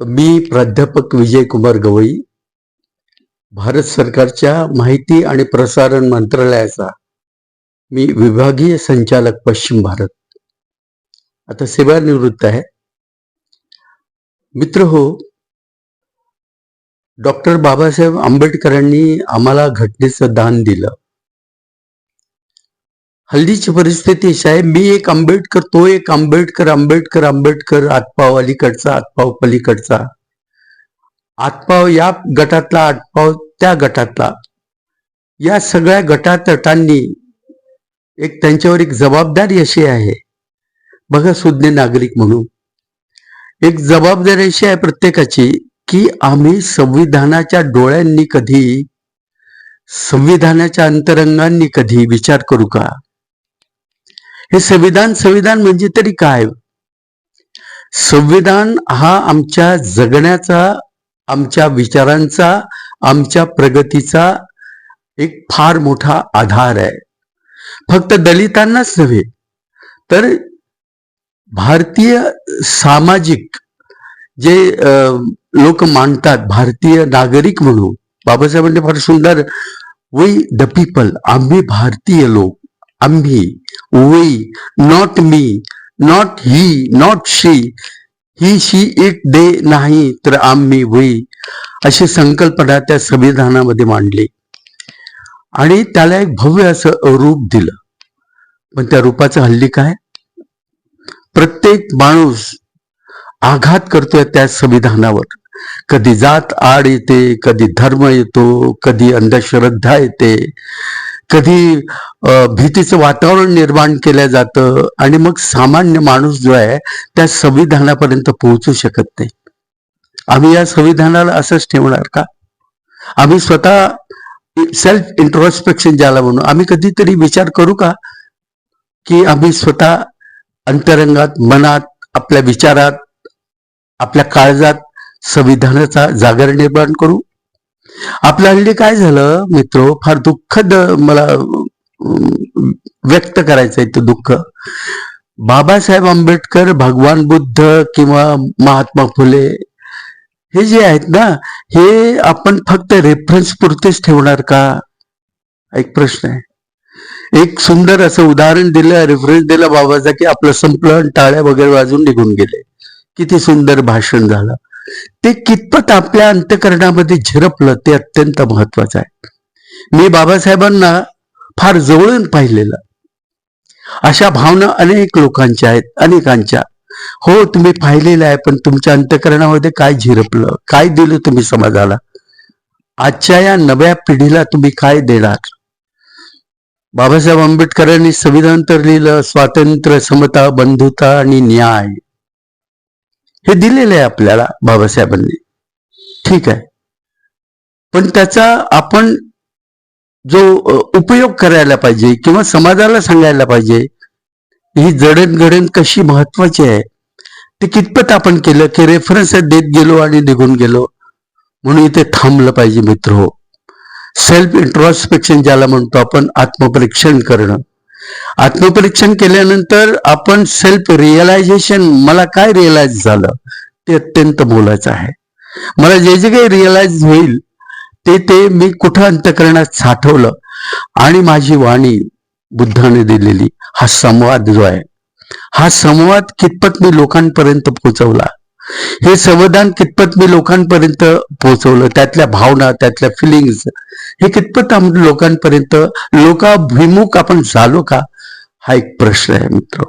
मी प्राध्यापक विजय कुमार गवई भारत सरकारच्या माहिती आणि प्रसारण मंत्रालयाचा मी विभागीय संचालक पश्चिम भारत. आता सेवानिवृत्त आहे. मित्र हो डॉक्टर बाबासाहेब आंबेडकरांनी आम्हाला घटनेचं दान दिलं. हल्लीची परिस्थिती अशी आहे मी एक आंबेडकर तो एक आंबेडकर आंबेडकर आंबेडकर आतपाव अलीकडचा आतपाव पलीकडचा. आतपाव या गटातला आतपाव त्या गटातला. या सगळ्या गटातटांनी एक त्यांच्यावर एक जबाबदारी अशी आहे. बघा सुज्ञ नागरिक म्हणून. एक जबाबदारी अशी आहे प्रत्येकाची की आम्ही संविधानाच्या डोळ्यांनी कधी संविधानाच्या अंतरंगांनी कधी विचार करू का? हे संविधान संविधान म्हणजे तरी काय? संविधान हा आमच्या जगण्याचा आमच्या विचारांचा आमच्या प्रगतीचा एक फार मोठा आधार आहे. फक्त दलितांनाच नव्हे तर भारतीय सामाजिक जे लोक मानतात भारतीय नागरिक म्हणून बाबासाहेबांनी फार सुंदर वी द पीपल आम्ही भारतीय लोक. आम्ही we not me not he not she he she it they नाही तर आम्ही वी अशी संकल्पना त्या संविधानामध्ये मांडली. आणि त्याला एक भव्य असं रूप दिलं. पण त्या रूपाचं हल्ली काय? प्रत्येक माणूस आघात करतोय त्या संविधानावर. कधी जात आड येते कधी धर्म येतो कधी अंधश्रद्धा येते. कधी भीतीचं वातावरण निर्माण केलं जातं आणि मग सामान्य माणूस जो आहे त्या संविधानापर्यंत पोहोचू शकत नाही. आम्ही या संविधानाला असंच ठेवणार का? आम्ही स्वतः सेल्फ इंट्रोस्पेक्शन ज्याला म्हणू आम्ही कधीतरी विचार करू का? की आम्ही स्वतः अंतरंगात मनात आपल्या विचारात आपल्या काळजात संविधानाचा जागर निर्माण करू? आपलं हल्ली काय झालं मित्र फार दुःखद मला व्यक्त करायचं आहे ते दुःख. बाबासाहेब आंबेडकर भगवान बुद्ध किंवा महात्मा फुले हे जे आहेत ना हे आपण फक्त रेफरन्स पुरतेच ठेवणार का? एक प्रश्न आहे. एक सुंदर असं उदाहरण दिलं रेफरन्स दिला बाबाचा की आपलं संपलं टाळ्या वगैरे वाजून निघून गेले. किती सुंदर भाषण झालं. ते कितपत आपल्या अंतकरणामध्ये झिरपलं ते अत्यंत महत्वाचं आहे. मी बाबासाहेबांना फार जवळून पाहिलेलं. अशा भावना अनेक लोकांच्या आहेत अनेकांच्या. हो तुम्ही पाहिलेलं आहे पण तुमच्या अंतकरणामध्ये काय झिरपलं काय दिलं तुम्ही समाजाला? आजच्या या नव्या पिढीला तुम्ही काय देणार? बाबासाहेब आंबेडकरांनी संविधान तर लिहिलं स्वातंत्र्य समता बंधुता आणि न्याय. हे दिलेलं आहे आपल्याला बाबासाहेबांनी. ठीक आहे. पण त्याचा आपण जो उपयोग करायला पाहिजे किंवा समाजाला सांगायला पाहिजे ही जडणघडण कशी महत्वाची आहे ते कितपत आपण केलं की रेफरन्स देत गेलो आणि निघून गेलो म्हणून इथे थांबलं पाहिजे मित्र हो. सेल्फ इंट्रॉस्पेक्शन ज्याला म्हणतो आपण आत्मपरीक्षण करणं. आत्मपरीक्षण केल्यानंतर आपण सेल्फ रिअलायझेशन मला काय रिअलाइज झालं? ते अत्यंत बोलायचं आहे. मला जे जे काही रिअलाइज होईल ते ते मी कुठं अंतकरणात साठवलं? आणि माझी वाणी बुद्धाने दिलेली हा संवाद जो आहे हा संवाद कितपत मी लोकांपर्यंत पोहोचवला? हे संविधान कितपत मी लोकांपर्यंत पोहोचवलं? त्यातल्या भावना त्यातल्या फिलिंग्स हे कितपत लोकांपर्यंत लोकाभिमुख आपण झालो का? हा एक प्रश्न आहे मित्र.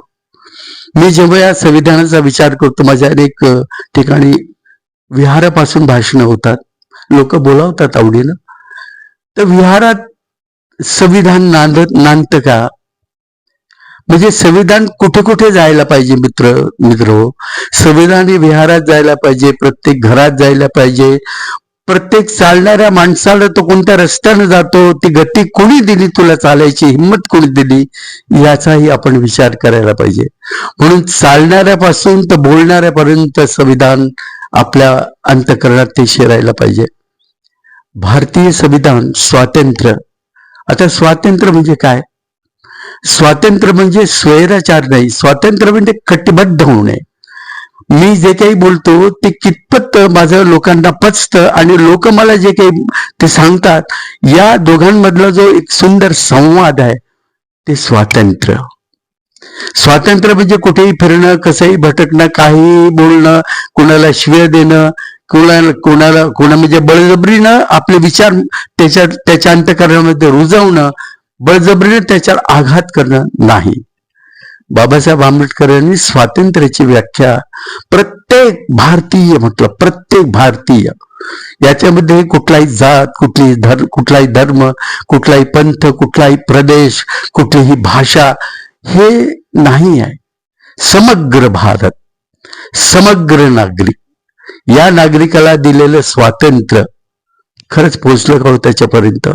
मी जेव्हा या संविधानाचा विचार करतो माझ्या अनेक ठिकाणी विहारापासून भाषणं होतात. लोक बोलावतात आवडीनं. तर विहारात संविधान नांदत नांदत का? म्हणजे संविधान कुठे कुठे जायला पाहिजे मित्र मित्र हो? संविधान हे विहारात जायला पाहिजे प्रत्येक घरात जायला पाहिजे. प्रत्येक चालणाऱ्या माणसाला तो कोणत्या रस्त्यानं जातो ती गती कोणी दिली तुला चालायची हिंमत कोणी दिली याचाही आपण विचार करायला पाहिजे. म्हणून चालणाऱ्यापासून तर बोलणाऱ्यापर्यंत संविधान आपल्या अंतकरणात ते शिरायला पाहिजे. भारतीय संविधान स्वातंत्र्य. आता स्वातंत्र्य म्हणजे काय? स्वातंत्र्य म्हणजे स्वैराचार नाही. स्वातंत्र्य म्हणजे कटिबद्ध होणे मी जे काही बोलतो ते कितपत माझं लोकांना पचतं आणि लोक मला जे काही ते सांगतात या दोघांमधला जो एक सुंदर संवाद आहे ते स्वातंत्र्य. स्वातंत्र्य म्हणजे कुठेही फिरणं कसंही भटकणं काही बोलणं कुणाला शिव्या देणं कुणाला कुणाला कुणा म्हणजे बळजबरीनं आपले विचार त्याच्या त्याच्या अंतकरणामध्ये रुजवणं बळजबरीनं त्याच्यावर आघात करणं नाही. बाबासाहेब आंबेडकर यांनी स्वातंत्र्याची व्याख्या प्रत्येक भारतीय म्हटलं प्रत्येक भारतीय. याच्यामध्ये कुठलाही जात कुठली धर्म कुठलाही धर्म कुठलाही पंथ कुठलाही प्रदेश कुठलीही भाषा हे नाही आहे. समग्र भारत समग्र नागरिक. या नागरिकाला दिलेलं स्वातंत्र्य खरंच पोचलं का हो त्याच्यापर्यंत?